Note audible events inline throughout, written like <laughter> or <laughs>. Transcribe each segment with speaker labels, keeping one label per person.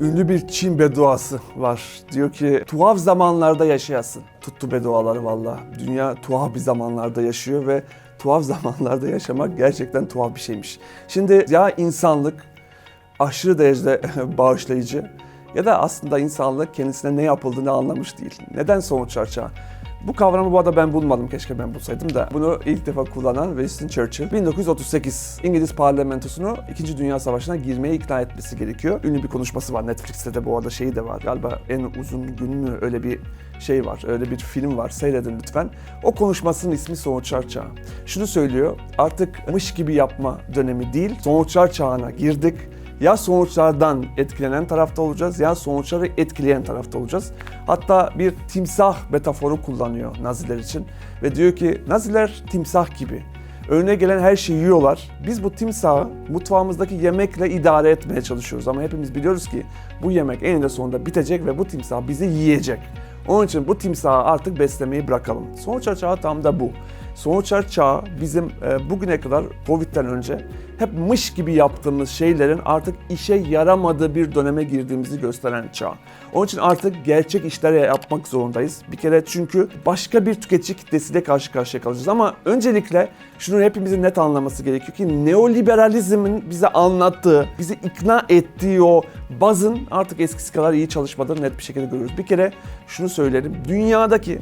Speaker 1: Ünlü bir Çin bedduası var. Diyor ki tuhaf zamanlarda yaşayasın. Tuttu bedduaları valla. Dünya tuhaf bir zamanlarda yaşıyor ve tuhaf <laughs> zamanlarda yaşamak gerçekten tuhaf bir şeymiş. Şimdi ya insanlık aşırı derecede <laughs> bağışlayıcı ya da aslında insanlık kendisine ne yapıldığını anlamış değil. Neden sonuçlar çağı? Bu kavramı bu arada ben bulmadım keşke ben bulsaydım da. Bunu ilk defa kullanan Winston Churchill 1938 İngiliz parlamentosunu 2. Dünya Savaşı'na girmeye ikna etmesi gerekiyor. Ünlü bir konuşması var Netflix'te de bu arada şeyi de var. Galiba en uzun gün mü öyle bir şey var. Öyle bir film var. Seyredin lütfen. O konuşmasının ismi Sonuçlar Çağı. Şunu söylüyor. Artık mış gibi yapma dönemi değil. Sonuçlar çağına girdik ya sonuçlardan etkilenen tarafta olacağız ya sonuçları etkileyen tarafta olacağız. Hatta bir timsah metaforu kullanıyor Naziler için ve diyor ki Naziler timsah gibi. Önüne gelen her şeyi yiyorlar. Biz bu timsahı mutfağımızdaki yemekle idare etmeye çalışıyoruz ama hepimiz biliyoruz ki bu yemek eninde sonunda bitecek ve bu timsah bizi yiyecek. Onun için bu timsahı artık beslemeyi bırakalım. Sonuçlar çağı tam da bu. Sonuçlar çağı bizim e, bugüne kadar Covid'den önce hep mış gibi yaptığımız şeylerin artık işe yaramadığı bir döneme girdiğimizi gösteren çağ. Onun için artık gerçek işler yapmak zorundayız. Bir kere çünkü başka bir tüketici kitlesiyle karşı karşıya kalacağız. Ama öncelikle şunu hepimizin net anlaması gerekiyor ki neoliberalizmin bize anlattığı, bizi ikna ettiği o bazın artık eskisi kadar iyi çalışmadığını net bir şekilde görüyoruz. Bir kere şunu söylerim. Dünyadaki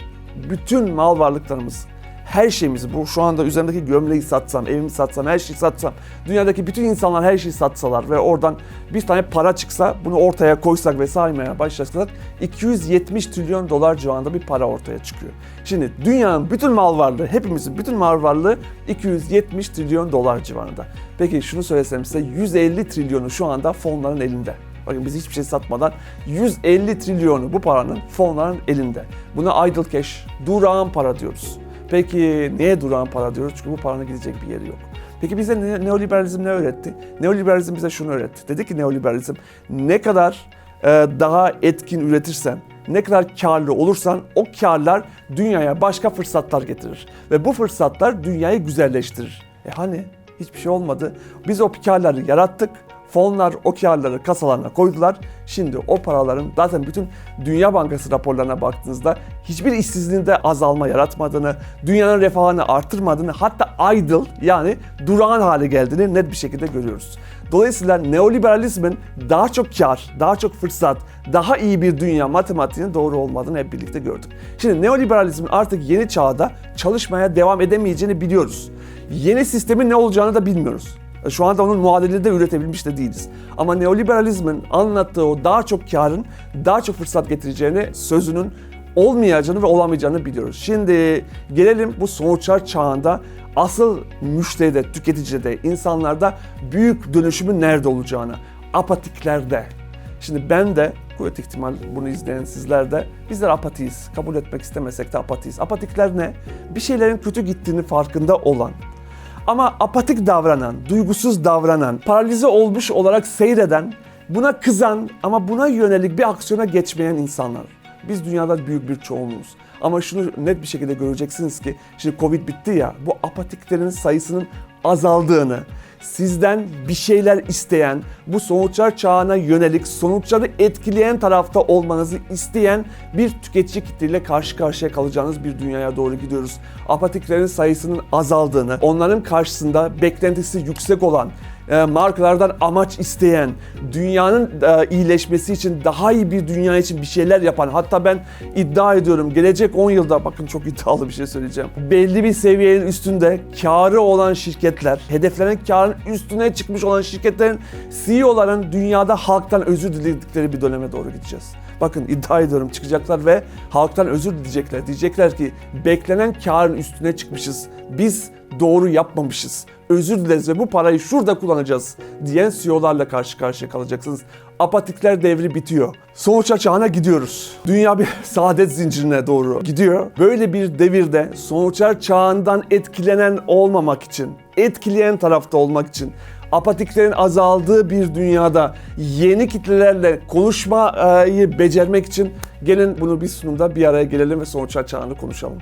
Speaker 1: bütün mal varlıklarımız, her şeyimizi, bu şu anda üzerimdeki gömleği satsam, evimi satsam, her şeyi satsam, dünyadaki bütün insanlar her şeyi satsalar ve oradan bir tane para çıksa, bunu ortaya koysak ve saymaya başlasak 270 trilyon dolar civarında bir para ortaya çıkıyor. Şimdi dünyanın bütün mal varlığı, hepimizin bütün mal varlığı 270 trilyon dolar civarında. Peki şunu söylesem size 150 trilyonu şu anda fonların elinde. Bakın biz hiçbir şey satmadan 150 trilyonu bu paranın fonların elinde. Buna idle cash, durağan para diyoruz. Peki niye durağan para diyoruz? Çünkü bu paranın gidecek bir yeri yok. Peki bize ne- neoliberalizm ne öğretti? Neoliberalizm bize şunu öğretti. Dedi ki neoliberalizm ne kadar e, daha etkin üretirsen, ne kadar karlı olursan o karlar dünyaya başka fırsatlar getirir. Ve bu fırsatlar dünyayı güzelleştirir. E hani hiçbir şey olmadı. Biz o karları yarattık. Fonlar o karları kasalarına koydular. Şimdi o paraların zaten bütün Dünya Bankası raporlarına baktığınızda hiçbir işsizliğinde azalma yaratmadığını, dünyanın refahını artırmadığını hatta idle yani durağan hale geldiğini net bir şekilde görüyoruz. Dolayısıyla neoliberalizmin daha çok kar, daha çok fırsat, daha iyi bir dünya matematiğinin doğru olmadığını hep birlikte gördük. Şimdi neoliberalizmin artık yeni çağda çalışmaya devam edemeyeceğini biliyoruz. Yeni sistemin ne olacağını da bilmiyoruz. Şu anda onun muadilini de üretebilmiş de değiliz. Ama neoliberalizmin anlattığı o daha çok karın, daha çok fırsat getireceğini, sözünün olmayacağını ve olamayacağını biliyoruz. Şimdi gelelim bu sonuçlar çağında asıl müşteride, tüketicide, insanlarda büyük dönüşümün nerede olacağını, apatiklerde. Şimdi ben de, kuvvet ihtimal bunu izleyen sizler de, bizler apatiyiz. Kabul etmek istemesek de apatiyiz. Apatikler ne? Bir şeylerin kötü gittiğini farkında olan, ama apatik davranan, duygusuz davranan, paralize olmuş olarak seyreden, buna kızan ama buna yönelik bir aksiyona geçmeyen insanlar. Biz dünyada büyük bir çoğunluğuz. Ama şunu net bir şekilde göreceksiniz ki şimdi Covid bitti ya bu apatiklerin sayısının azaldığını, sizden bir şeyler isteyen, bu sonuçlar çağına yönelik sonuçları etkileyen tarafta olmanızı isteyen bir tüketici kitleyle karşı karşıya kalacağınız bir dünyaya doğru gidiyoruz. Apatiklerin sayısının azaldığını, onların karşısında beklentisi yüksek olan, markalardan amaç isteyen, dünyanın e, iyileşmesi için, daha iyi bir dünya için bir şeyler yapan, hatta ben iddia ediyorum gelecek 10 yılda, bakın çok <laughs> iddialı bir şey söyleyeceğim, belli bir seviyenin üstünde karı olan şirketler, hedeflenen karın üstüne çıkmış olan şirketlerin CEO'ların dünyada halktan özür diledikleri bir döneme doğru gideceğiz. Bakın iddia ediyorum çıkacaklar ve halktan özür dileyecekler. Diyecekler ki beklenen karın üstüne çıkmışız. Biz doğru yapmamışız. Özür dileriz ve bu parayı şurada kullanacağız diyen CEO'larla karşı karşıya kalacaksınız. Apatikler devri bitiyor. Sonuç çağına gidiyoruz. Dünya bir <laughs> saadet zincirine doğru gidiyor. Böyle bir devirde sonuçlar çağından etkilenen olmamak için, etkileyen tarafta olmak için apatiklerin azaldığı bir dünyada yeni kitlelerle konuşmayı becermek için gelin bunu bir sunumda bir araya gelelim ve sonuçlar çağını konuşalım.